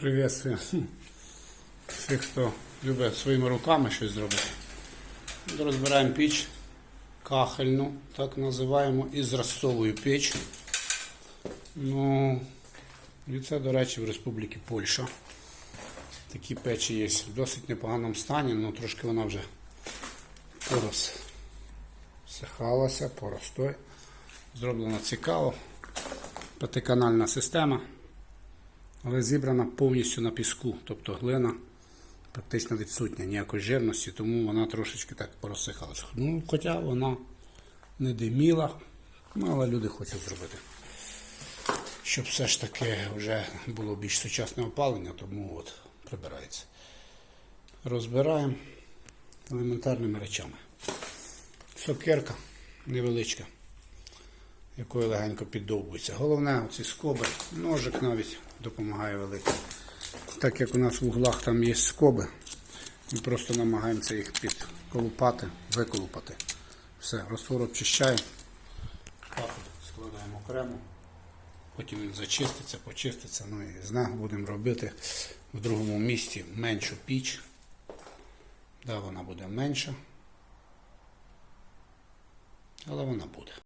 Приветствую всіх, хто любить своїми руками щось зробити. Розбираємо піч кахельну, так називаємо, і зразцовую піч. Ну, і це, до речі, в Республіці Польща. Такі печі є в досить непоганому стані, але трошки вона вже порозсихалася, поростой. Зроблена цікаво. П'ятиканальна система але зібрана повністю на піску, тобто глина практично відсутня, ніякої жирності, тому вона трошечки так порозсихалася. Ну, хоча вона не диміла, але люди хочуть зробити. Щоб все ж таки вже було більш сучасне опалення, тому от прибирається. Розбираємо елементарними речами. Сокирка невеличка якою легенько піддовбується. Головне, оці скоби, ножик навіть допомагає великий. Так як у нас в углах там є скоби, ми просто намагаємося їх підколупати, виколупати. Все, розтвор обчищаємо, папу складаємо окремо, потім він зачиститься, почиститься. Ну і з нього будемо робити в другому місці меншу піч. Да, вона буде менша, але вона буде.